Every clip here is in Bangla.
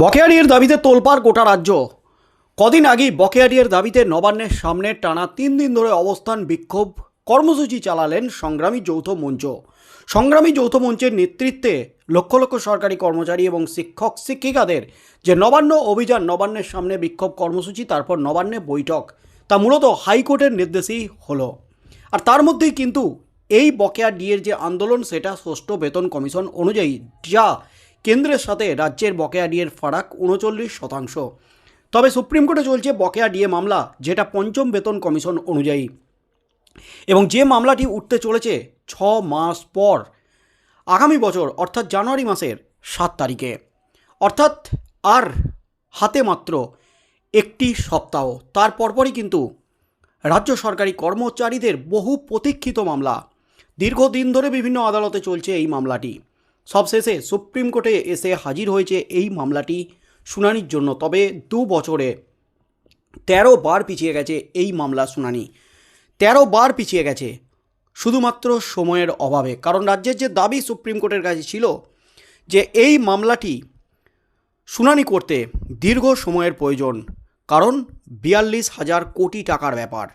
বকেয়াডির দাবিতে তোলপাড় গোটা রাজ্য। কদিন আগেই বকেয়াডির দাবিতে নবান্নের সামনে টানা তিন দিন ধরে অবস্থান বিক্ষোভ কর্মসূচি চালালেন সংগ্রামী যৌথ মঞ্চ। সংগ্রামী যৌথ মঞ্চের নেতৃত্বে লক্ষ লক্ষ সরকারি কর্মচারী এবং শিক্ষক, শিক্ষিকাদের যে নবান্ন অভিযান, নবান্নের সামনে বিক্ষোভ কর্মসূচি, তারপর নবান্নে বৈঠক, তা মূলত হাইকোর্টের নির্দেশেই হলো। আর তার মধ্যেই কিন্তু এই বকেয়া ডিএর যে আন্দোলন, সেটা ষষ্ঠ বেতন কমিশন অনুযায়ী যা কেন্দ্রের সাথে রাজ্যের বকেয়া ডিএর ফারাক উনচল্লিশ শতাংশ। তবে সুপ্রিম কোর্টে চলছে বকেয়া ডিএ মামলা, যেটা পঞ্চম বেতন কমিশন অনুযায়ী। এবং যে মামলাটি উঠতে চলেছে ছ মাস পর, আগামী বছর, অর্থাৎ জানুয়ারি মাসের সাত তারিখে। অর্থাৎ আর হাতে মাত্র একটি সপ্তাহ। তার পরপরই কিন্তু রাজ্য সরকারি কর্মচারীদের বহু প্রতীক্ষিত মামলা। দীর্ঘদিন ধরে বিভিন্ন আদালতে চলছে এই মামলাটি। সবশেষে সুপ্রিম কোর্টে এসে হাজির হয়েছে এই মামলাটি শুনানির জন্য। তবে দু বছরে তেরো বার পিছিয়ে গেছে এই মামলা শুনানি। তেরো বার পিছিয়ে গেছে, শুধুমাত্র সময়ের অভাবে। কারণ রাজ্যের যে দাবি সুপ্রিম কোর্টের কাছে ছিল যে এই মামলাটি শুনানি করতে দীর্ঘ সময়ের প্রয়োজন, কারণ বিয়াল্লিশ হাজার কোটি টাকার ব্যাপার।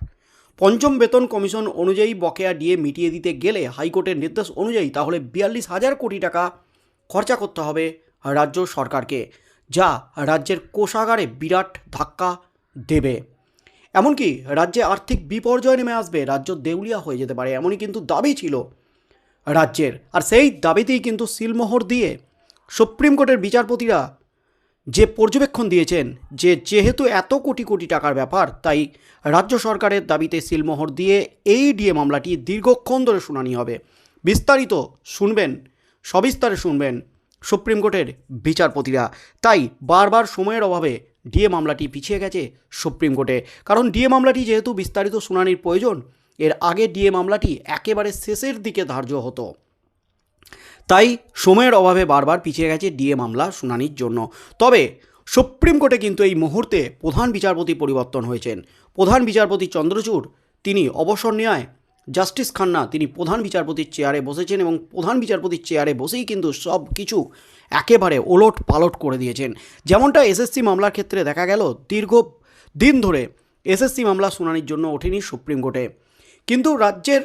পঞ্চম বেতন কমিশন অনুযায়ী বকেয়া ডিএ মিটিয়ে দিতে গেলে হাইকোর্টের নির্দেশ অনুযায়ী তাহলে বিয়াল্লিশ হাজার কোটি টাকা খরচা করতে হবে রাজ্য সরকারকে, যা রাজ্যের কোষাগারে বিরাট ধাক্কা দেবে। এমনকি রাজ্যে আর্থিক বিপর্যয় নেমে আসবে, রাজ্য দেউলিয়া হয়ে যেতে পারে, এমনই কিন্তু দাবি ছিল রাজ্যের। আর সেই দাবিতেই কিন্তু সিলমোহর দিয়ে সুপ্রিম কোর্টের বিচারপতিরা যে পর্যবেক্ষণ দিয়েছেন যে যেহেতু এত কোটি কোটি টাকার ব্যাপার, তাই রাজ্য সরকারের দাবিতে সিলমোহর দিয়ে এই ডিএ মামলাটি দীর্ঘক্ষণ ধরে শুনানি হবে। বিস্তারিত শুনবেন, সবিস্তারে শুনবেন সুপ্রিম কোর্টের বিচারপতিরা। তাই বারবার সময়ের অভাবে ডিএ মামলাটি পিছিয়ে গেছে সুপ্রিম কোর্টে। কারণ ডিএ মামলাটি যেহেতু বিস্তারিত শুনানির প্রয়োজন, এর আগে ডিএ মামলাটি একেবারে শেষের দিকে ধার্য হতো। তাই সময়ের অভাবে বারবার পিছিয়ে গেছে ডিএ মামলা শুনানির জন্য। তবে সুপ্রিম কোর্টে কিন্তু এই মুহূর্তে প্রধান বিচারপতি পরিবর্তন হয়েছেন। প্রধান বিচারপতি চন্দ্রচূড়, তিনি অবসর নেওয়ায় জাস্টিস খান্না, তিনি প্রধান বিচারপতির চেয়ারে বসেছেন এবং প্রধান বিচারপতির চেয়ারে বসেই কিন্তু সব কিছু একেবারে ওলট পালট করে দিয়েছেন। যেমনটা এসএসসি মামলার ক্ষেত্রে দেখা গেল, দীর্ঘ দিন ধরে এসএসসি মামলা শুনানির জন্য ওঠেনি সুপ্রিম কোর্টে। কিন্তু রাজ্যের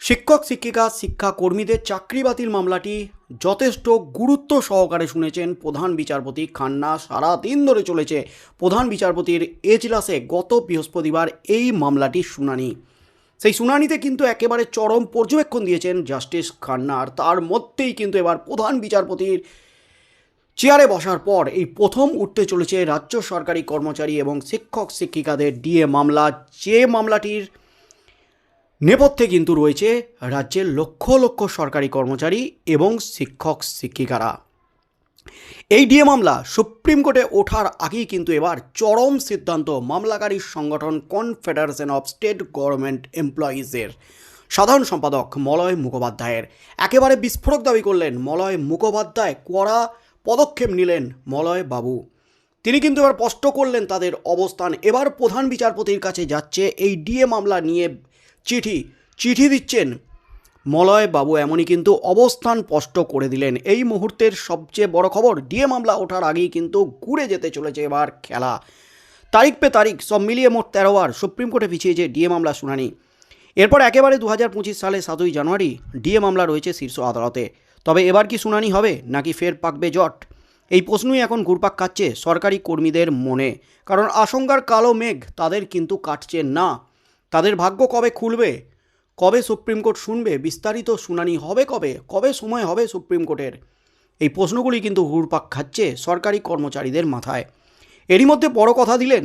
শিক্ষক, শিক্ষিকা শিক্ষাকর্মীদের চাকরি বাতিল মামলাটি যথেষ্ট গুরুত্ব সহকারে শুনেছেন প্রধান বিচারপতি খান্না। সারা দিন ধরে চলেছে প্রধান বিচারপতির এজলাসে গত বৃহস্পতিবার এই মামলাটির শুনানি। সেই শুনানিতে কিন্তু একেবারে চরম পর্যবেক্ষণ দিয়েছেন জাস্টিস খান্না। আর তার মধ্যেই কিন্তু এবার প্রধান বিচারপতির চেয়ারে বসার পর এই প্রথম উঠতে চলেছে রাজ্য সরকারি কর্মচারী এবং শিক্ষক, শিক্ষিকাদের ডিএ মামলা। যে মামলাটির নেপথ্যে কিন্তু রয়েছে রাজ্যের লক্ষ লক্ষ সরকারি কর্মচারী এবং শিক্ষক শিক্ষিকারা। এই ডিএ মামলা সুপ্রিম কোর্টে ওঠার আগেই কিন্তু এবার চরম সিদ্ধান্ত মামলাকারী সংগঠন কনফেডারেশন অফ স্টেট গভর্নমেন্ট এমপ্লয়িজের। সাধারণ সম্পাদক মলয় মুখোপাধ্যায়ের। একেবারে বিস্ফোরক দাবি করলেন মলয় মুখোপাধ্যায়, কড়া পদক্ষেপ নিলেন মলয় বাবু। তিনি কিন্তু এবার স্পষ্ট করলেন তাদের অবস্থান। এবার প্রধান বিচারপতির কাছে যাচ্ছে। এই ডিএ মামলা নিয়ে চিঠি চিঠি দিচ্ছেন। মলয় বাবু এমনই কিন্তু অবস্থান স্পষ্ট করে দিলেন। এই মুহূর্তের সবচেয়ে বড় খবর, ডিএ মামলা ওঠার আগেই কিন্তু ঘুরে যেতে চলেছে এবার খেলা। তারিখ পে তারিখ, সব মিলিয়ে মোট তেরো বার সুপ্রিম কোর্টে পিছিয়েছে ডিএ মামলা শুনানি। এরপর একেবারে দু হাজার পঁচিশ সালে সাতই জানুয়ারি ডিএ মামলা রয়েছে শীর্ষ আদালতে। তবে এবার কি শুনানি হবে, নাকি ফের পাকবে জট? এই প্রশ্নই এখন ঘুরপাক খাচ্ছে সরকারি কর্মীদের মনে। কারণ আশঙ্কার কালো মেঘ তাদের কিন্তু কাটছে না। তাদের ভাগ্য কবে খুলবে? কবে সুপ্রিম কোর্ট শুনবে? বিস্তারিত শুনানি হবে কবে? কবে সময় হবে সুপ্রিম কোর্টের? এই প্রশ্নগুলি কিন্তু ঘুরপাক খাচ্ছে সরকারি কর্মচারীদের মাথায়। এরই মধ্যে বড় কথা দিলেন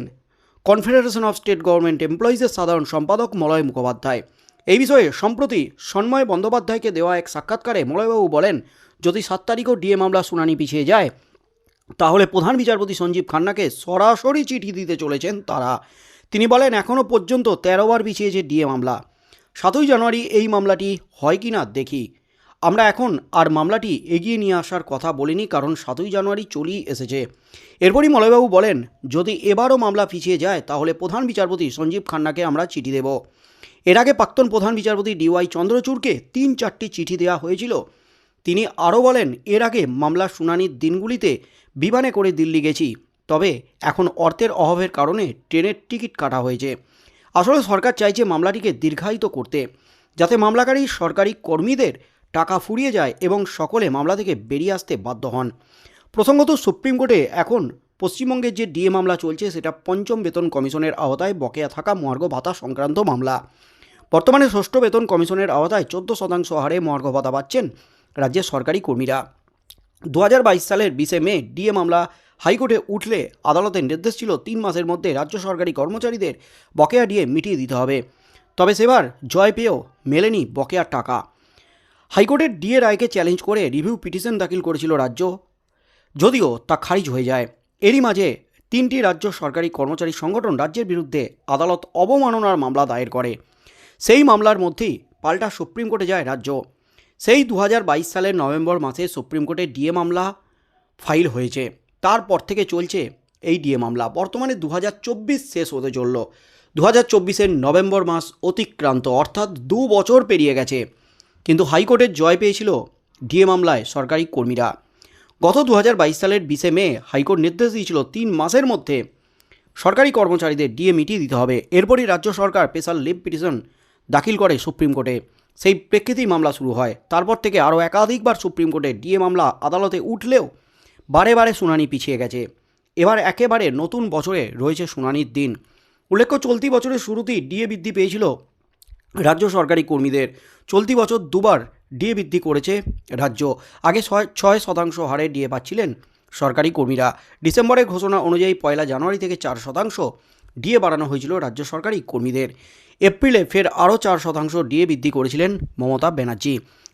কনফেডারেশন অফ স্টেট গভর্নমেন্ট এমপ্লয়িজের সাধারণ সম্পাদক মলয় মুখোপাধ্যায়। এই বিষয়ে সম্প্রতি সন্ময় বন্দ্যোপাধ্যায়কে দেওয়া এক সাক্ষাৎকারে মলয়বাবু বলেন, যদি সাত তারিখও ডিএ মামলা শুনানি পিছিয়ে যায়, তাহলে প্রধান বিচারপতি সঞ্জীব খান্নাকে সরাসরি চিঠি দিতে চলেছেন তারা। তিনি বলেন এখনও পর্যন্ত তেরো বার পিছিয়েছে ডিএ মামলা। সাতই জানুয়ারি এই মামলাটি হয় কি না দেখি। আমরা এখন আর মামলাটি এগিয়ে নিয়ে আসার কথা বলিনি, কারণ সাতই জানুয়ারি চলেই এসেছে। এরপরই মলয়বাবু বলেন, যদি এবারও মামলা পিছিয়ে যায়, তাহলে প্রধান বিচারপতি সঞ্জীব খান্নাকে আমরা চিঠি দেব। এর আগে প্রাক্তন প্রধান বিচারপতি ডিওয়াই চন্দ্রচূড়কে তিন চারটি চিঠি দেওয়া হয়েছিল। তিনি আরও বলেন, এর আগে মামলার শুনানির দিনগুলিতে বিমানে করে দিল্লি গেছি। তবে এখন অর্থের অভাবের কারণে ট্রেনের টিকিট কাটা হয়েছে। আসলে সরকার চাইছে মামলাটিকে দীর্ঘায়িত করতে, যাতে মামলাকারী সরকারি কর্মীদের টাকা ফুরিয়ে যায় এবং সকলে মামলা থেকে বেরিয়ে আসতে বাধ্য হন। প্রসঙ্গত সুপ্রিম কোর্টে এখন পশ্চিমবঙ্গের যে ডিএ মামলা চলছে, সেটা পঞ্চম বেতন কমিশনের আওতায় বকেয়া থাকা মহার্ঘ ভাতা সংক্রান্ত মামলা। বর্তমানে ষষ্ঠ বেতন কমিশনের আওতায় চোদ্দ শতাংশ হারে মহার্ঘ ভাতা পাচ্ছেন রাজ্যের সরকারি কর্মীরা। দু হাজার বাইশ সালের বিশে মে ডিএ মামলা হাইকোর্টে উঠলে আদালতের নির্দেশ ছিল তিন মাসের মধ্যে রাজ্য সরকারি কর্মচারীদের বকেয়া ডিএ মিটিয়ে দিতে হবে। তবে সেবার জয় পেয়েও মেলেনি বকেয়ার টাকা। হাইকোর্টের ডিএ রায়কে চ্যালেঞ্জ করে রিভিউ পিটিশন দাখিল করেছিল রাজ্য, যদিও তা খারিজ হয়ে যায়। এরই মাঝে তিনটি রাজ্য সরকারি কর্মচারী সংগঠন রাজ্যের বিরুদ্ধে আদালত অবমাননার মামলা দায়ের করে। সেই মামলার মধ্যেই পাল্টা সুপ্রিম কোর্টে যায় রাজ্য। সেই দু হাজার বাইশ সালের নভেম্বর মাসে সুপ্রিম কোর্টে ডিএ মামলা ফাইল হয়েছে। তারপর থেকে চলছে এই ডিএ মামলা। বর্তমানে দু হাজার চব্বিশ শেষ হতে চলল। দু হাজার নভেম্বর মাস অতিক্রান্ত, অর্থাৎ দু বছর পেরিয়ে গেছে। কিন্তু হাইকোর্টের জয় পেয়েছিল ডিএ মামলায় সরকারি কর্মীরা। গত দু হাজার বাইশ সালের বিশে মে হাইকোর্ট নির্দেশ দিয়েছিল তিন মাসের মধ্যে সরকারি কর্মচারীদের ডিএ মিটিয়ে দিতে হবে। এরপরই রাজ্য সরকার স্পেশাল লিভ পিটিশন দাখিল করে সুপ্রিম কোর্টে। সেই প্রেক্ষিতেই মামলা শুরু হয়। তারপর থেকে আরও একাধিকবার সুপ্রিম কোর্টে ডিএ মামলা আদালতে উঠলেও বারে বারে শুনানি পিছিয়ে গেছে। এবার একেবারে নতুন বছরে রয়েছে শুনানির দিন। উল্লেখ্য, চলতি বছরের শুরুতেই ডিএ বৃদ্ধি পেয়েছিল রাজ্য সরকারি কর্মীদের। চলতি বছর দুবার ডিএ বৃদ্ধি করেছে রাজ্য। আগে ছয় ছয় শতাংশ হারে ডিএ পাচ্ছিলেন সরকারি কর্মীরা। ডিসেম্বরের ঘোষণা অনুযায়ী পয়লা জানুয়ারি থেকে চার শতাংশ ডিএ বাড়ানো হয়েছিল রাজ্য সরকারি কর্মীদের। এপ্রিলে ফের আরও চার শতাংশ ডিএ বৃদ্ধি করেছিলেন মমতা ব্যানার্জি।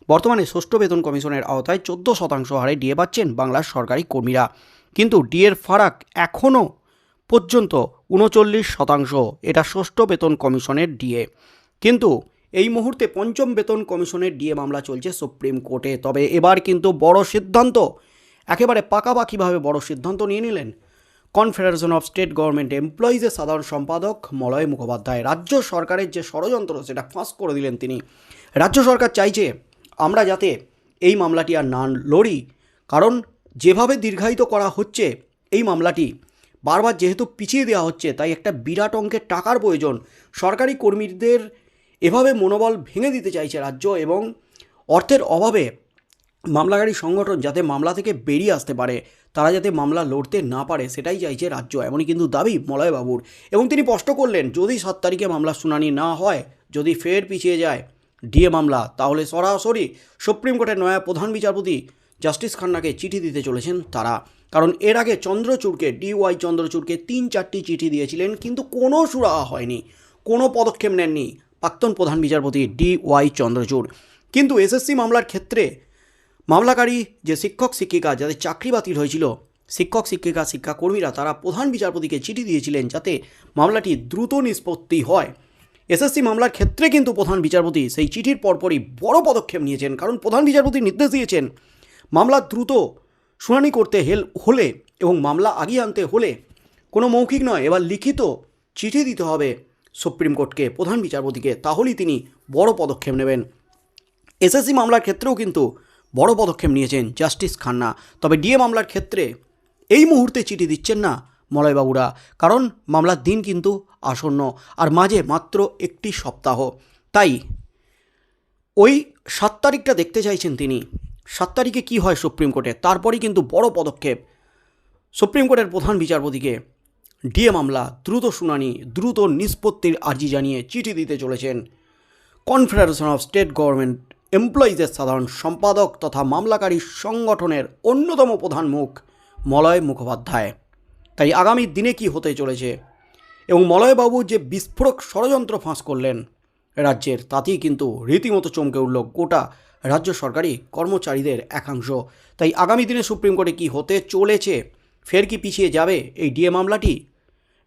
বর্তমানে ষষ্ঠ বেতন কমিশনের আওতায় চোদ্দ শতাংশ হারে ডিএ পাচ্ছেন বাংলার সরকারি কর্মীরা। কিন্তু ডিএর ফারাক এখনও পর্যন্ত উনচল্লিশ শতাংশ। এটা ষষ্ঠ বেতন কমিশনের ডিএ। কিন্তু এই মুহূর্তে পঞ্চম বেতন কমিশনের ডিএ মামলা চলছে সুপ্রিম কোর্টে। তবে এবার কিন্তু বড় সিদ্ধান্ত। একেবারে পাকাপাকিভাবে বড় সিদ্ধান্ত নিয়ে নিলেন কনফেডারেশন অফ স্টেট গভর্নমেন্ট এমপ্লয়িজের সাধারণ সম্পাদক মলয় মুখোপাধ্যায়। রাজ্য সরকারের যে ষড়যন্ত্র, সেটা ফাঁস করে দিলেন তিনি। রাজ্য সরকার চাইছে আমরা যাতে এই মামলাটি আর না লড়ি। কারণ যেভাবে দীর্ঘায়িত করা হচ্ছে এই মামলাটি, বারবার যেহেতু পিছিয়ে দেওয়া হচ্ছে, তাই একটা বিরাট অঙ্কের টাকার প্রয়োজন। সরকারি কর্মীদের এভাবে মনোবল ভেঙে দিতে চাইছে রাজ্য এবং অর্থের অভাবে মামলাকারী সংগঠন যাতে মামলা থেকে বেরিয়ে আসতে পারে, তারা যাতে মামলা লড়তে না পারে, সেটাই চাইছে রাজ্য। এমনই কিন্তু দাবি মলয়বাবুর। এবং তিনি স্পষ্ট করলেন, যদি সাত তারিখে মামলার শুনানি না হয়, যদি ফের পিছিয়ে যায় ডিএ মামলা। তাহলে সরাসরি সুপ্রিম কোর্টের নয়া প্রধান বিচারপতি জাস্টিস খান্নাকে চিঠি দিতে চলেছেন তারা। কারণ এর আগে চন্দ্রচূড়কে, ডিওয়াই চন্দ্রচূড়কে তিন চারটি চিঠি দিয়েছিলেন, কিন্তু কোনো সুরাহা হয়নি। কোনো পদক্ষেপ নেননি প্রাক্তন প্রধান বিচারপতি ডি ওয়াই চন্দ্রচূড়। কিন্তু এসএসসি মামলার ক্ষেত্রে মামলাকারী যে শিক্ষক, শিক্ষিকা, যাদের চাকরি বাতিল হয়েছিল, শিক্ষক, শিক্ষিকা, শিক্ষাকর্মীরা, তারা প্রধান বিচারপতিকে চিঠি দিয়েছিলেন যাতে মামলাটি দ্রুত নিষ্পত্তি হয়। এসএসসি মামলার ক্ষেত্রে কিন্তু প্রধান বিচারপতি সেই চিঠির পরপরই বড় পদক্ষেপ নিয়েছেন। কারণ প্রধান বিচারপতি নির্দেশ দিয়েছেন, মামলা দ্রুত শুনানি করতে হেল, হলে এবং মামলা আগিয়ে আনতে হলে কোনো মৌখিক নয়। এবার লিখিত চিঠি দিতে হবে সুপ্রিম কোর্টকে, প্রধান বিচারপতিকে। তাহলেই তিনি বড় পদক্ষেপ নেবেন। এসএসসি মামলার ক্ষেত্রেও কিন্তু বড় পদক্ষেপ নিয়েছেন জাস্টিস খান্না। তবে ডিএ মামলার ক্ষেত্রে এই মুহূর্তে চিঠি দিচ্ছেন না মলয়বাবুরা। কারণ মামলার দিন কিন্তু আসন্ন, আর মাঝে মাত্র একটি সপ্তাহ। তাই ওই সাত তারিখটা দেখতে চাইছেন তিনি। সাত তারিখে কী হয় সুপ্রিম কোর্টে? তারপরেই কিন্তু বড় পদক্ষেপ সুপ্রিম কোর্টের প্রধান বিচারপতিকে। ডিএ মামলা, দ্রুত শুনানি, দ্রুত নিষ্পত্তির আর্জি জানিয়ে চিঠি দিতে চলেছেন। কনফেডারেশন অফ স্টেট গভর্নমেন্ট এমপ্লয়িজের সাধারণ সম্পাদক তথা মামলাকারী সংগঠনের অন্যতম প্রধান মুখ মলয় মুখোপাধ্যায়। তাই আগামী দিনে কি হতে চলেছে? এবং মলয়বাবু যে বিস্ফোরক ষড়যন্ত্র ফাঁস করলেন রাজ্যের, তাতেই কিন্তু রীতিমতো চমকে উঠল গোটা রাজ্য সরকারি কর্মচারীদের একাংশ। তাই আগামী দিনে সুপ্রিম কোর্টে কি হতে চলেছে? ফের কি পিছিয়ে যাবে এই ডিএ মামলাটি?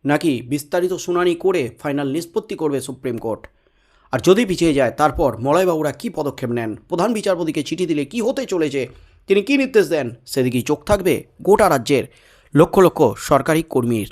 নাকি বিস্তারিত শুনানি করে ফাইনাল নিষ্পত্তি করবে সুপ্রিম কোর্ট? আর যদি পিছিয়ে যায়, তারপর মলয়বাবুরা কী পদক্ষেপ নেন? প্রধান বিচারপতিকে চিঠি দিলে কি হতে চলেছে? তিনি কী নির্দেশ দেন? সেদিকেই চোখ থাকবে গোটা রাজ্যের লক্ষ লক্ষ সরকারি কর্মীর